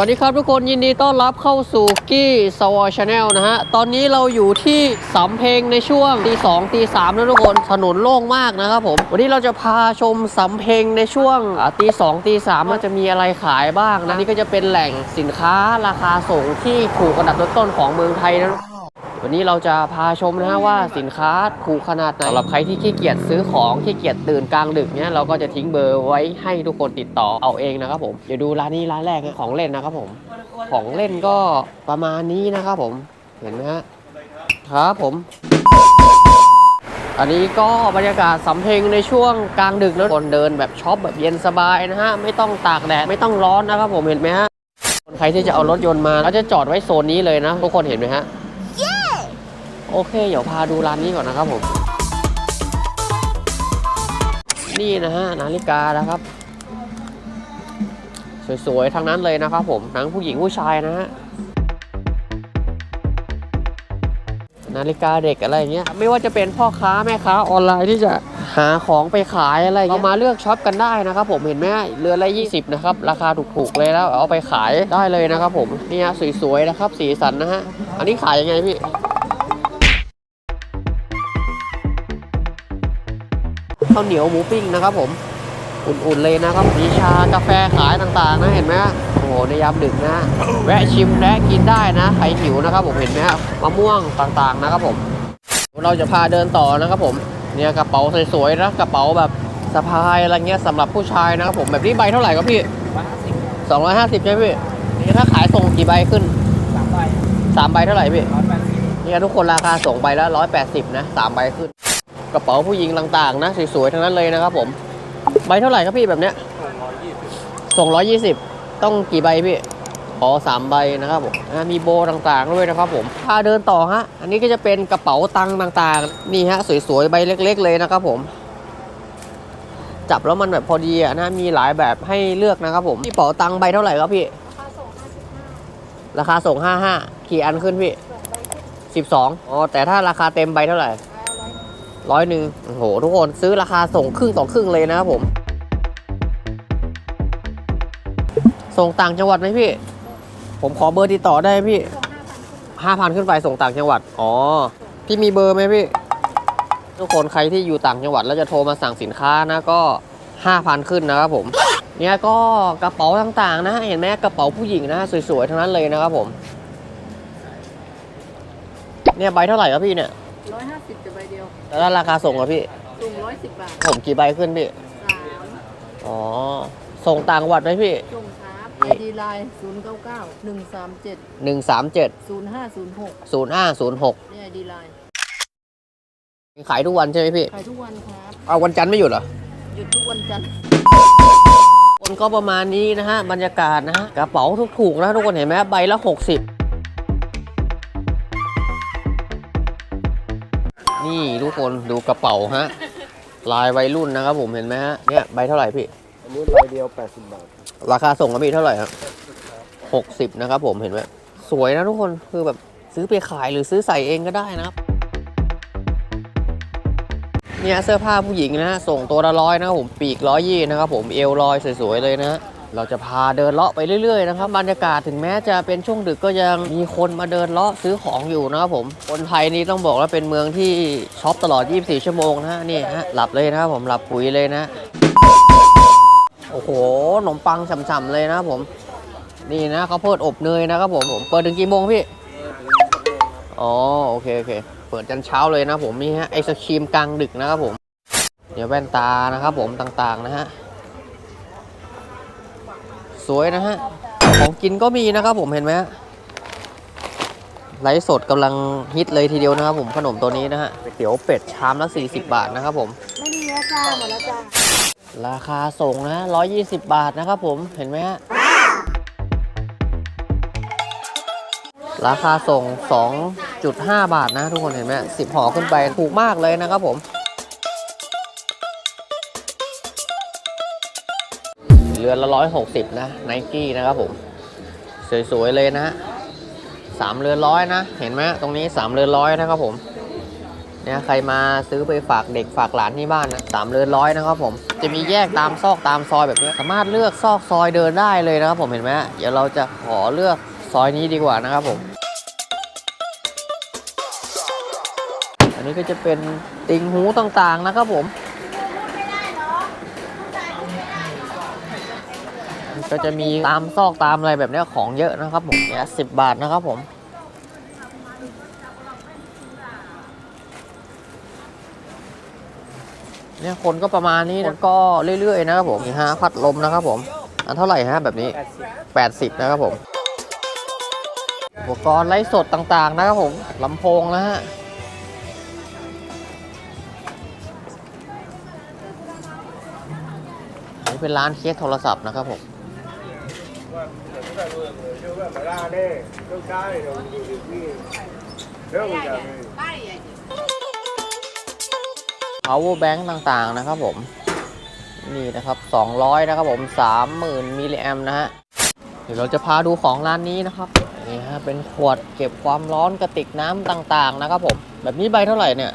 วัสดีครับทุกคนยินดีต้อนรับเข้าสู่กี้สวอชแนลนะฮะ ตอนนี้เราอยู่ที่สำเพ็งในช่วงตีสองตีสามนะทุกคนถนนโล่งมากนะครับผม วันนี้เราจะพาชมสำเพ็งในช่วงตีสองตีสามมันจะมีอะไรขายบ้างนะนี่ก็จะเป็นแหล่งสินค้าราคาส่งที่ถูกอันดับต้นๆของเมืองไทยนะ วันนี้เราจะพาชมนะฮะว่าสินค้าถูกขนาดไหนสำหรับใครที่ขี้เกียจซื้อของขี้เกียจตื่นกลางดึกเนี้ยเราก็จะทิ้งเบอร์ไว้ให้ทุกคนติดต่อเอาเองนะครับผมเดี๋ยวดูร้านนี้ร้านแรกนะของเล่นนะครับผม ของเล่นก็ประมาณนี้นะครับผมเห็นไหมฮะครับผม อันนี้ก็บรรยากาศสำเพ็งในช่วงกลางดึกนะคนเดินแบบช็อปแบบเย็นสบายนะฮะไม่ต้องตากแดดไม่ต้องร้อนนะครับผมเห็นไหมฮะคนใครที่จะเอารถยนต์มาเราจะจอดไว้โซนนี้เลยนะทุกคนเห็นไหมฮะ โอเค เดี๋ยวพาดูร้านนี้ก่อนนะครับผม นี่นะฮะนาฬิกานะครับ สวยๆ ทั้งนั้นเลยนะครับผมทั้งผู้หญิงผู้ชายนะฮะนาฬิกาเด็กอะไรอย่างเงี้ยไม่ว่าจะเป็นพ่อค้าแม่ค้าออนไลน์ที่จะหาของไปขายอะไรเรามาเลือกช็อปกันได้นะครับผมเห็นไหมเรือละ20 นะครับ ราคาถูกๆเลยแล้วเอาไปขายได้เลยนะครับผมนี่ฮะสวยๆนะครับ สีสันนะฮะ อันนี้ขายยังไงพี่ ข้าวเหนียวหมูปิ้งนะครับผมอุ่นๆเลยนะครับ มีชากาแฟขายต่างๆนะเห็นไหมฮะโอ้โหในยามดึกนะ แวะชิมและกินได้นะใครหิวนะครับผมเห็นไหมฮะมะม่วงต่างๆนะครับผม เราจะพาเดินต่อนะครับผมเนี่ยกระเป๋าสวยๆนะกระเป๋าแบบสะพายอะไรเงี้ยสำหรับผู้ชายนะครับผมแบบนี้ใบเท่าไหร่ครับพี่สองร้อยห้าสิบใช่ไหมพี่นี่ถ้าขายส่งกี่ใบขึ้นสามใบสามใบเท่าไหร่พี่ร้อยแปดสิบเนี่ยทุกคนราคาส่งไปแล้วร้อยแปดสิบนะสามใบขึ้น กระเป๋าผู้หญิงต่างๆนะสวยๆทั้งนั้นเลยนะครับผมใบเท่าไหร่ครับพี่แบบเนี้ยสองร้อยี่สิบส่งร้อยยี่สิบต้องกี่ใบพี่อ๋อสามใบนะครับผมมีโบต่างๆด้วยนะครับผมพาเดินต่อฮะอันนี้ก็จะเป็นกระเป๋าตังค์ต่างๆนี่ฮะสวยๆใบเล็ก ๆ เลยนะครับผม จับแล้วมันแบบพอดีอะนะมีหลายแบบให้เลือกนะครับผมกระเป๋าตังค์ใบเท่าไหร่ครับพี่ราคาส่งห้าห้ากี่อันขึ้นพี่สิบสองอ๋อแต่ถ้าราคาเต็มใบเท่าไหร่ ร้อยหนึ่งโอ้โห ทุกคนซื้อราคาส่งครึ่งต่อครึ่งเลยนะครับผม ส่งต่างจังหวัดไหมพี่ ผมขอเบอร์ติดต่อได้ไหมพี่ห้าพันขึ้นไปส่งต่างจังหวัด อ๋อ พี่มีเบอร์ไหมพี่ ทุกคนใครที่อยู่ต่างจังหวัดแล้วจะโทรมาสั่งสินค้านะก็ห้าพันขึ้นนะครับผม เนี่ยก็กระเป๋าต่างๆ นะ เห็นไหมกระเป๋าผู้หญิงนะสวยๆทั้งนั้นเลยนะครับผม เนี่ยใบเท่าไหร่ครับพี่เนี่ย ร้อยห้าสิบจะใบเดียว แล้วราคาส่งเหรอพี่ ส่งร้อยสิบบาทผมกี่ใบขึ้นพี่ สามอ๋อ ส่งต่างจังหวัดไหมพี่ ส่งครับไอดีไลน์ศูนย์เก้าเก้าหนึ่งสามเจ็ด137 ศูนย์ห้าศูนย์หก0506เนี่ยไอดีไลน์ขายทุกวันใช่ไหมพี่ ขายทุกวันครับ เอาวันจันทร์ไม่หยุดเหรอ หยุดทุกวันจันทร์คนก็ประมาณนี้นะฮะ บรรยากาศนะฮะ กระเป๋าถูกๆนะทุกคนเห็นไหมใบละ 60 นี่ทุกคนดูกระเป๋าฮะ ลายวัยรุ่นนะครับผมเห็นไหมฮะ เนี่ยใบเท่าไหร่พี่ อันนี้ใบเดียวแปดสิบบาทราคาส่งกับพี่เท่าไหร่ครับหกสิบนะครับผมเห็นไหมสวยนะทุกคนคือแบบซื้อไปขายหรือซื้อใส่เองก็ได้นะครับ เนี่ยเสื้อผ้าผู้หญิงนะฮะส่งตัวละร้อยนะครับผมปีกร้อยยี่นะครับผมเอวลอยสวยๆเลยนะฮะ เราจะพาเดินเลาะไปเรื่อยๆนะครับบรรยากาศถึงแม้จะเป็นช่วงดึกก็ยังมีคนมาเดินเลาะซื้อของอยู่นะครับผมคนไทยนี่ต้องบอกว่าเป็นเมืองที่ช็อปตลอด 24 ชั่วโมงนะฮะนี่ฮะหลับเลยนะครับผมหลับปุ๋ยเลยนะ โอ้โหขนมปังฉ่ำๆเลยนะครับผมนี่นะเขาวโพดอบเนยนะครับผมผมเปิดถึงกี่โมงพี่อ๋อโอเคโอเคเปิดจันเช้าเลยนะผมนี่ฮะไอศครีมกลางดึกนะครับผม เดี๋ยวแว่นตานะครับผมต่างๆนะฮะ สวยนะฮะ ของกินก็มีนะครับผมเห็นไหมฮะไลฟ์สดกำลังฮิตเลยทีเดียวนะครับผมขนมตัวนี้นะฮะก๋วยเตี๋ยวเป็ดชามละ 40 บาทนะครับผมไม่มีแล้วจ้าหมดแล้วจ้าราคาส่งนะ120 บาทนะครับผมเห็นไหมฮะราคาส่ง 2.5 บาทนะทุกคนเห็นไหมสิบห่อขึ้นไปถูกมากเลยนะครับผม รือนละ160นะไนกี้นะครับผมสวยๆเลยนะสามเรือนร้อยนะ เห็นไหมตรงนี้สามเรือนร้อยนะครับผมเนี่ยใครมาซื้อไปฝากเด็กฝากหลานที่บ้านนะสามเรือนร้อยนะครับผมจะมีแยกตามซอกตามซอยแบบนี้สามารถเลือกซอกซอยเดินได้เลยนะครับผมเห็นไหมเดี๋ยวเราจะขอเลือกซอยนี้ดีกว่านะครับผม อันนี้ก็จะเป็นติงหูต่างๆนะครับผม ก็จะมีตามซอกตามอะไรแบบเนี้ยของเยอะนะครับผมเนี่ยสิบบาทนะครับผมเนี่ยคนก็ประมาณนี้คนก็เรื่อยๆนะครับผมมีฮะพัดลมนะครับผมอันเท่าไหร่ฮะแบบนี้ 80 นะครับผม อุปกรณ์ไลฟ์สดต่างๆนะครับผมลำโพงนะฮะอันนี้เป็นร้านเคสโทรศัพท์นะครับผม power bank ต่างๆนะครับผม นี่นะครับ 200 นะครับผม 30,000 มิลลิแอมนะฮะ เดี๋ยวเราจะพาดูของร้านนี้นะครับ นี่ฮะ เป็นขวดเก็บความร้อนกระติกน้ำต่างๆนะครับผม แบบนี้ใบเท่าไหร่เนี่ย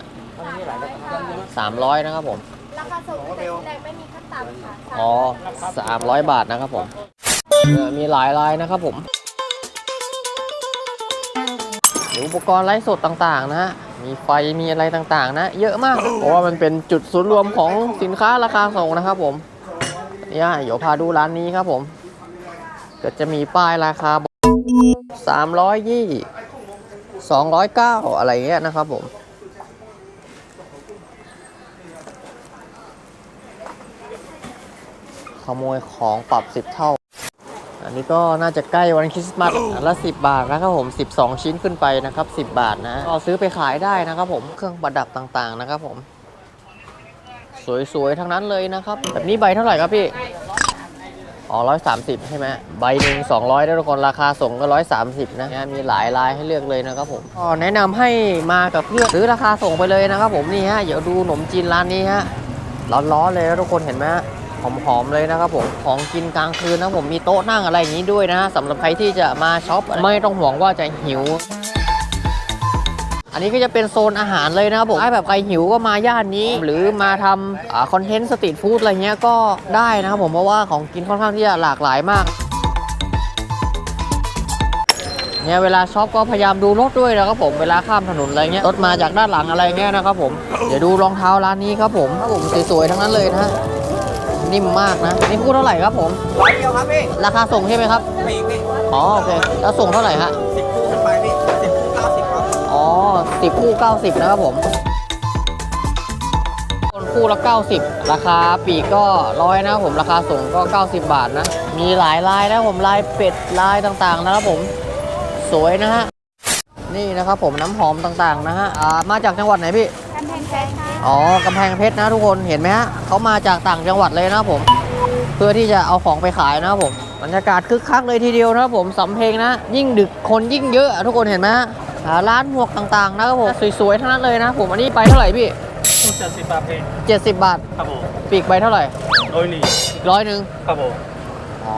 300 นะครับผมราคาส่งตั้งแต่ที่แรกไม่มีขั้นต่ำค่ะอ๋อ300 บาทนะครับผมเออ มีหลายลายนะครับผมอุปกรณ์ไลฟ์สดต่างๆ นะฮะ มีไฟ มีอะไรต่างๆ นะ เยอะมาก เพราะว่ามันเป็นจุดศูนย์รวมของสินค้าราคาส่งนะครับผม เนี่ยเดี๋ยวพาดูร้านนี้ครับผม ก็จะมีป้ายราคา320 209องร้อยเก้าอะไรเงี้ยนะครับผมขโมยของปรับ10เท่า นนี้ก็น่าจะใกล้วันคริสต์มาสอันละ10 บาทนะครับผม 12 ชิ้นขึ้นไปนะครับ 10 บาทนะก็ซื้อไปขายได้นะครับผมเครื่องประดับต่างๆนะครับผม สวยๆทั้งนั้นเลยนะครับ แบบนี้ใบเท่าไหร่ครับพี่อ๋อร้อยสามสิบใช่ไหมใบหนึ่งสองร้อยได้ทุกคนราคาส่งก็ร้อยสามสิบนะเนี่ยมีหลายลายให้เลือกเลยนะครับผมก็แนะนำให้มากับเพื่อนหรือราคาส่งไปเลยนะครับผมนี่ฮะเดี๋ยวดูขนมจีนร้านนี้ฮะร้อนๆเลยนะทุกคนเห็นไหมฮะ หอมๆเลยนะครับผมของกินกลางคืนนะผมมีโต๊ะนั่งอะไรอย่างนี้ด้วยนะฮะสำหรับใครที่จะมาช็อปไม่ต้องห่วงว่าจะหิว อันนี้ก็จะเป็นโซนอาหารเลยนะครับผมถ้าแบบใครหิวก็มาย่านนี้ หรือมาทำคอนเทนต์สตรีทฟู้ดอะไรเงี้ยก็ได้นะครับผมเพราะว่าของกินค่อนข้างที่จะหลากหลายมากเนี่ยเวลาช็อปก็พยายามดูรถด้วยนะครับผมเวลาข้ามถนนอะไรเงี้ยรถมาจากด้านหลังอะไรเงี้ยนะครับผมเดี๋ยวดูรองเท้าร้านนี้ครับผมครับผมสวยๆทั้งนั้นเลยนะ นิ่มมากนะ นี่คู่เท่าไหร่ครับผม ร้อยเดียวครับพี่ราคาส่งใช่ไหมครับ ปีกพี่อ๋อโอเค แล้วส่งเท่าไหร่ฮะ สิบคู่ขึ้นไปพี่สิบคู่เก้าสิบครับอ๋อสิบคู่เก้าสิบนะครับผมคู่ละ 90 ราคาปีกก็ร้อยนะครับผมราคาส่งก็ 90 บาทนะ มีหลายลายนะครับผมลายเป็ดลายต่างๆนะครับผม สวยนะฮะ นี่นะครับผมน้ำหอมต่างๆนะฮะอ่ามาจากจังหวัดไหนพี่กำแพงเพชรค่ะอ๋อกำแพงเพชรนะทุกคนเห็นไหมฮะเขามาจากต่างจังหวัดเลยนะครับผม เพื่อที่จะเอาของไปขายนะครับผมบรรยากาศคึกคักเลยทีเดียวนะครับผมสำเพ็งนะ ยิ่งดึกคนยิ่งเยอะอะทุกคนเห็นไหมฮะหาร้านหมวกต่างๆนะครับผมสวยๆทั้งนั้นเลยนะผมอันนี้ไปเท่าไหร่พี่คู่เจ็ดสิบบาทพี่70บาทครับผมปีกใบเท่าไหร่ร้อยหนึ่งอีกร้อยหนึ่งครับผมอ๋อ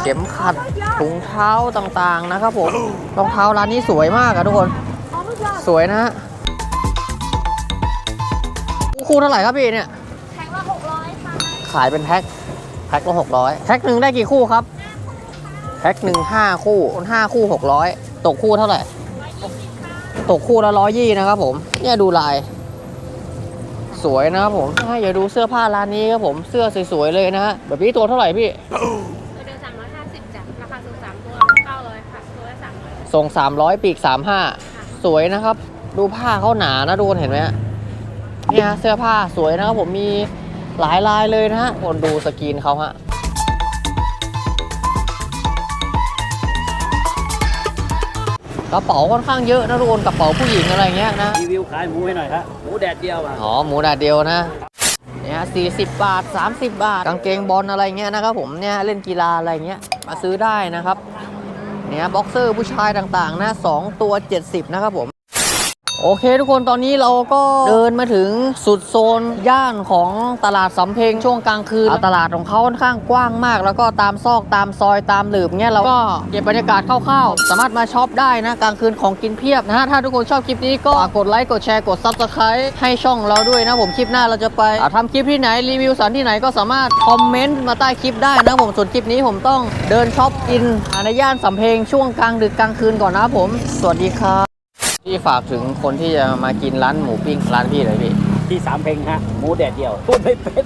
เข็มขัดถุงเท้าต่างๆนะครับผมรองเท้าร้านนี้สวยมากอะทุกคนอ๋อลูกยอด สวยนะฮะคู่เท่าไหร่ครับพี่เนี่ยแพงละหกร้อยค่ะขายเป็นแพ็คแพ็คละหกร้อยแพ็คหนึ่งได้กี่คู่ครับแพ็คหนึ่งห้าคู่ห้าคู่หกร้อยตกคู่เท่าไหร่ ตกคู่ละร้อยยี่นะครับผม เนี่ยดูลาย สวยนะครับผมให้อย่าดูเสื้อผ้าร้านนี้ครับผม เสื้อสวยๆเลยนะฮะ แบบนี้ตัวเท่าไหร่พี่ตัวเดียวสามร้อยห้าสิบจ้ะราคาส่งสามตัวเก้าร้อยค่ะตัวละสามร้อยส่ง300 ปีก 35 สวยนะครับ ดูผ้าเขาหนานะดูคนเห็นไหมฮะเนี่ยฮะเสื้อผ้าสวยนะครับผมมีหลายลายเลยนะฮะคนดูสกรีนเขาฮะกระเป๋าค่อนข้างเยอะนะทุกคนกระเป๋าผู้หญิงอะไรเงี้ยนะรีวิวขายหมูให้หน่อยครับหมูแดดเดียวอะอ๋อหมูแดดเดียวนะเนี่ยสี่สิบบาท 30 บาท กางเกงบอลอะไรเงี้ยนะครับผมเนี่ยเล่นกีฬาอะไรเงี้ยมาซื้อได้นะครับ เนี่ยบ็อกเซอร์ผู้ชายต่างๆนะสองตัว 70 นะครับผม โอเคทุกคนตอนนี้เราก็เดินมาถึงสุดโซนย่านของตลาดสำเพ็งช่วงกลางคืนอะตลาดของเขาค่อนข้างกว้างมาก แล้วก็ตามซอกตามซอยตามหลืบเงี้ยเราก็เก็บบรรยากาศคร่าวๆ สามารถมาช็อปได้นะกลางคืนของกินเพียบนะฮะถ้าทุกคนชอบคลิปนี้ก็ฝากกดไลค์กดแชร์กด Subscribe ให้ช่องเราด้วยนะผมคลิปหน้าเราจะไปอะทำคลิปที่ไหนรีวิวสถานที่ไหนก็สามารถคอมเมนต์มาใต้คลิปได้นะผมส่วนคลิปนี้ผมต้องเดินช็อปกินอะในย่านสำเพ็งช่วงกลางดึกกลางคืนก่อนนะครับผม สวัสดีครับ พี่ฝากถึงคนที่จะมากินร้านหมูปิ้งร้านพี่เลยพี่ ที่สามเพลงฮะหมูแดดเดียวพูดไม่เป็น